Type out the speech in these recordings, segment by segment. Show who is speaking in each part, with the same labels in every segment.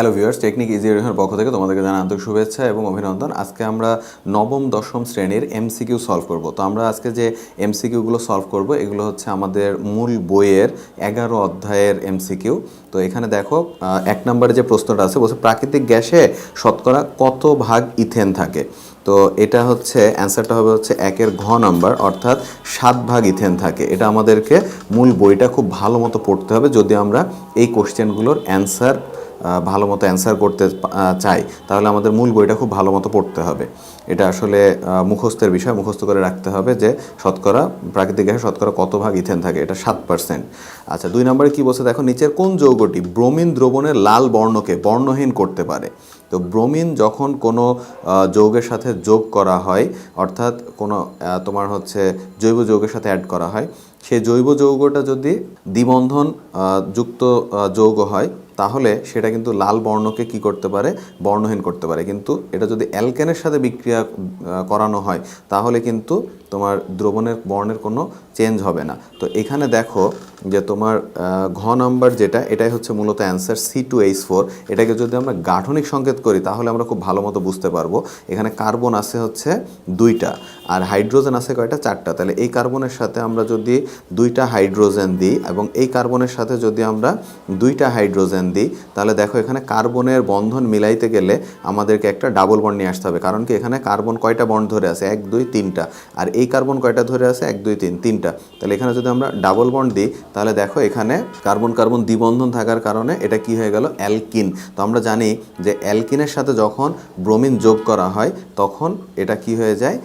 Speaker 1: Hello viewers technique easy এডুকেশনের পক্ষ থেকে তোমাদেরকে জানা আন্তরিক শুভেচ্ছা এবং অভিনন্দন। আজকে আমরা নবম, দশম শ্রেণির এমসিকিউ সলভ করব। তো আমরা আজকে যে এমসিকিউগুলো সলভ করব, এগুলো হচ্ছে আমাদের মূল বইয়ের এগারো অধ্যায়ের এমসিকিউ তো এখানে দেখো এক নম্বরে যে প্রশ্নটা আছে, বলছে প্রাকৃতিক গ্যাসে শতকরা কত ভাগ ইথেন থাকে? তো এটা হচ্ছে, অ্যান্সারটা হবে হচ্ছে একের ঘ নাম্বার, অর্থাৎ সাত ভাগ ইথেন থাকে। এটা আমাদেরকে মূল বইটা খুব ভালো মতো পড়তে হবে, যদি আমরা এই কোশ্চেনগুলোর অ্যান্সার ভালো মতো অ্যান্সার করতে চাই, তাহলে আমাদের মূল বইটা খুব ভালো মতো পড়তে হবে। এটা আসলে মুখস্থের বিষয়, মুখস্থ করে রাখতে হবে যে শতকরা, প্রাকৃতিক গ্যাসে শতকরা কত ভাগ ইথেন থাকে, এটা সাত পার্সেন্ট আচ্ছা দুই নম্বরে কি বলছে? দেখো, নিচের কোন যৌগটি ব্রোমিন দ্রবণের লাল বর্ণকে বর্ণহীন করতে পারে? তো ব্রোমিন যখন কোনো যৌগের সাথে যোগ করা হয়, অর্থাৎ কোনো তোমার হচ্ছে জৈব যৌগের সাথে অ্যাড করা হয়, সেই জৈব যৌগটা যদি দ্বিবন্ধন যুক্ত যৌগ হয় তাহলে সেটা কিন্তু লাল বর্ণকে কি করতে পারে? বর্ণহীন করতে পারে। কিন্তু এটা যদি অ্যালকেনের সাথে বিক্রিয়া করানো হয়, তাহলে কিন্তু তোমার দ্রবণের বর্ণের কোনো চেঞ্জ হবে না। তো এখানে দেখো যে তোমার ঘ নাম্বার যেটা, এটাই হচ্ছে মূলত answer C two H four এটাকে যদি আমরা গাঠনিক সংকেত করি, তাহলে আমরা খুব ভালো মতো বুঝতে পারব। এখানে কার্বন আছে হচ্ছে দুইটা, আর হাইড্রোজেন আছে কয়টা? চারটা। তাহলে এই কার্বনের সাথে আমরা যদি দুইটা হাইড্রোজেন দিই এবং এই কার্বনের সাথে যদি আমরা দুইটা হাইড্রোজেন দিই, তাহলে দেখো এখানে কার্বনের বন্ধন মিলাইতে গেলে আমাদেরকে একটা ডাবল বন্ড নিয়ে আসতে হবে। কারণ কি? এখানে কার্বন কয়টা বন্ড ধরে আছে? এক, দুই, তিনটা। আর এই কার্বন কয়টা ধরে আছে? এক, দুই, তিন, তিনটা। তাহলে এখানে যদি আমরা ডাবল বন্ড দিই তাহলে দেখো এখানে কার্বন কার্বন দ্বিবন্ধন থাকার কারণে এটা কি হয়ে গেল? অ্যালকিন। তো আমরা জানি যে অ্যালকিনের সাথে যখন ব্রোমিন যোগ করা হয়, তখন এটা কি হয়ে যায়?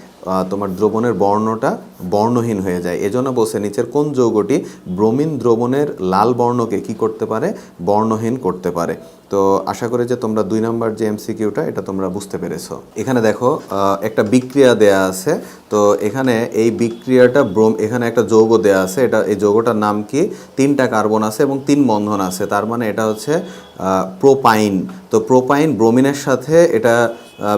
Speaker 1: তোমার দ্রবণের বর্ণটা বর্ণহীন হয়ে যায়। এজন্য বসে নিচের কোন যৌগটি ব্রোমিন দ্রবণের লাল বর্ণকে কি করতে পারে? বর্ণহীন করতে পারে। তো আশা করি যে তোমরা দুই নাম্বার যে এমসিকিউটা, এটা তোমরা বুঝতে পেরেছ। এখানে দেখো একটা বিক্রিয়া দেয়া আছে। তো এখানে এই বিক্রিয়াটা ব্রোম, এখানে একটা যৌগ দেয়া আছে। এটা, এই যৌগটার নাম কি? তিনটা কার্বন আছে এবং তিন বন্ধন আছে। তার মানে এটা হচ্ছে প্রোপাইন। তো প্রোপাইন ব্রোমিনের সাথে এটা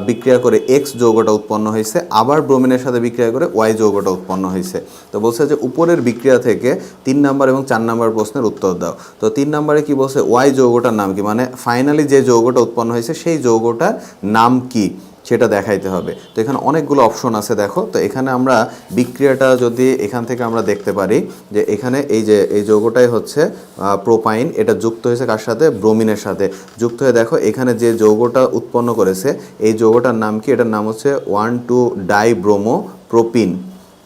Speaker 1: বিক্রিয়া করে এক্স যৌগটা উৎপন্ন হয়েছে, আবার ব্রোমিনের সাথে বিক্রিয়া করে ওয়াই যৌগটা উৎপন্ন হয়েছে। তো বলছে যে উপরের বিক্রিয়া থেকে তিন নাম্বার এবং চার নাম্বার প্রশ্নের উত্তর দাও। তো তিন নাম্বারে কি বলছে? ওয়াই যৌগটার নাম কি? মানে ফাইনালি যে যৌগটা উৎপন্ন হয়েছে, সেই যৌগটার নাম কি? সেটা দেখাইতে হবে। তো এখানে অনেকগুলো অপশন আছে দেখো। তো এখানে আমরা বিক্রিয়াটা যদি এখান থেকে আমরা দেখতে পারি যে এখানে এই যে, এই যৌগটাই হচ্ছে প্রোপাইন এটা যুক্ত হয়েছে কার সাথে? ব্রোমিনের সাথে। যুক্ত হয়ে দেখো, এখানে যে যৌগটা উৎপন্ন করেছে, এই যৌগটার নাম কি? এটার নাম হচ্ছে one two dibromo propene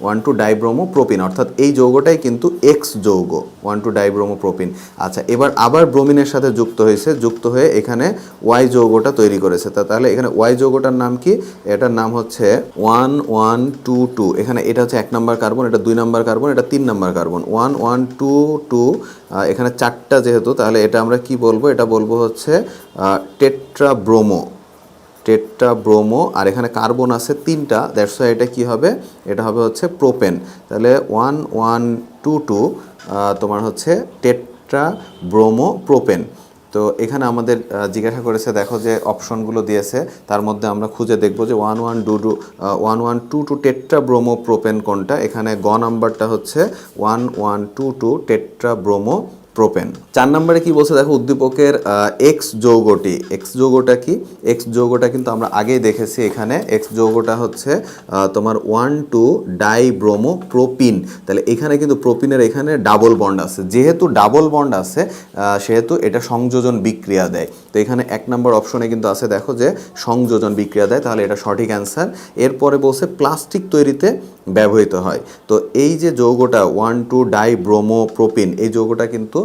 Speaker 1: one two dibromo propene অর্থাৎ এই যৌগটাই কিন্তু এক্স যৌগ, ওয়ান টু ডাইব্রোমো প্রোপিন আচ্ছা এবার আবার ব্রোমিনের সাথে যুক্ত হয়েছে, যুক্ত হয়ে এখানে ওয়াই যৌগটা তৈরি করেছে। তা তাহলে এখানে ওয়াই যৌগটার নাম কি? এটার নাম হচ্ছে ওয়ান ওয়ান টু টু। এখানে এটা হচ্ছে এক নাম্বার কার্বন, এটা দুই নাম্বার কার্বন, এটা তিন number carbon. One one two two এখানে চারটা যেহেতু, তাহলে এটা আমরা কি বলব? এটা বলব হচ্ছে টেট্রা টেট্রা ব্রোমো, আর এখানে কার্বন আছে তিনটা দ্যাটস ওয়াই এটা কি হবে? এটা হবে হচ্ছে প্রোপেন। তাহলে ওয়ান ওয়ান, টু টু তোমার হচ্ছে টেট্রা ব্রোমো, প্রোপেন। তো এখানে আমাদের জিজ্ঞাসা করেছে, দেখো যে অপশনগুলো দিয়েছে, তার মধ্যে আমরা খুঁজে দেখব যে one one two two one one, two two, tetrabromo, propane কোনটা? এখানে গ নাম্বারটা হচ্ছে one one, two two, tetrabromo propane চার নম্বরে কি বলছে, দেখো উদ্দীপকের এক্স যৌগটি। এক্স যৌগটা কি? এক্স যৌগটা কিন্তু আমরা আগেই দেখেছি এখানে। এক্স যৌগটা হচ্ছে তোমার one two die bromo propene তাহলে এখানে কিন্তু প্রোপিনের এখানে ডাবল বন্ড আছে। যেহেতু ডাবল বন্ড আছে সেহেতু এটা সংযোজন বিক্রিয়া দেয়। তো এখানে এক নম্বর অপশনে কিন্তু আছে, দেখো যে সংযোজন বিক্রিয়া দেয়, তাহলে এটা সঠিক অ্যান্সার এরপরে বলছে প্লাস্টিক তৈরিতে ব্যবহৃত হয়। তো এই যে যৌগটা one two die bromo propene এই যৌগটা কিন্তু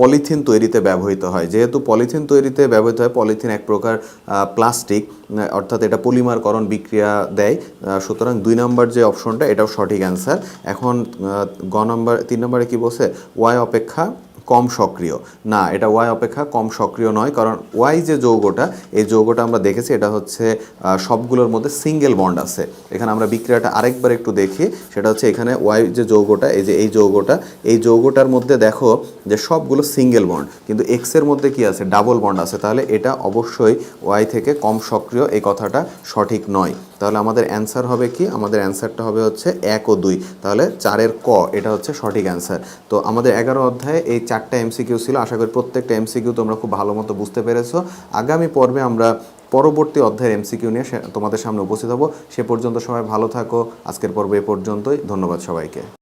Speaker 1: পলিথিন তৈরিতে ব্যবহৃত হয়। যেহেতু পলিথিন তৈরিতে ব্যবহৃত হয়, পলিথিন এক প্রকার প্লাস্টিক অর্থাৎ এটা পলিমারকরণ বিক্রিয়া দেয়। সুতরাং দুই নম্বর যে অপশনটা, এটাও সঠিক অ্যান্সার। এখন গ নম্বর, তিন নম্বরে কী বলছে? ওয়াই অপেক্ষা কম সক্রিয়। না, এটা ওয়াই অপেক্ষা কম সক্রিয় নয়, কারণ ওয়াই যে যৌগটা, এই যৌগটা আমরা দেখেছি, এটা হচ্ছে সবগুলোর মধ্যে সিঙ্গেল বন্ড আছে। এখানে আমরা বিক্রিয়াটা আরেকবার একটু দেখি, সেটা হচ্ছে এখানে ওয়াই যে যৌগটা, এই যে এই যৌগটা, এই যৌগটার মধ্যে দেখো যে সবগুলো সিঙ্গেল বন্ড কিন্তু এক্সের মধ্যে কি আছে? ডাবল বন্ড আছে। তাহলে এটা অবশ্যই ওয়াই থেকে কম সক্রিয়, এই কথাটা সঠিক নয়। তাহলে আমাদের অ্যান্সার হবে কি? আমাদের অ্যান্সারটা হবে হচ্ছে এক ও দুই। তাহলে চারের ক, এটা হচ্ছে সঠিক অ্যান্সার তো আমাদের এগারো অধ্যায়ে এই চারটা এমসিকিউ ছিল। আশা করি প্রত্যেকটা এমসিকিউ তোমরা খুব ভালো মতো বুঝতে পেরেছ। আগামী পর্বে আমরা পরবর্তী অধ্যায়ের এমসিকিউ নিয়ে তোমাদের সামনে উপস্থিত হব। সে পর্যন্ত সবাই ভালো থাকো। আজকের পর্ব এ পর্যন্তই। ধন্যবাদ সবাইকে।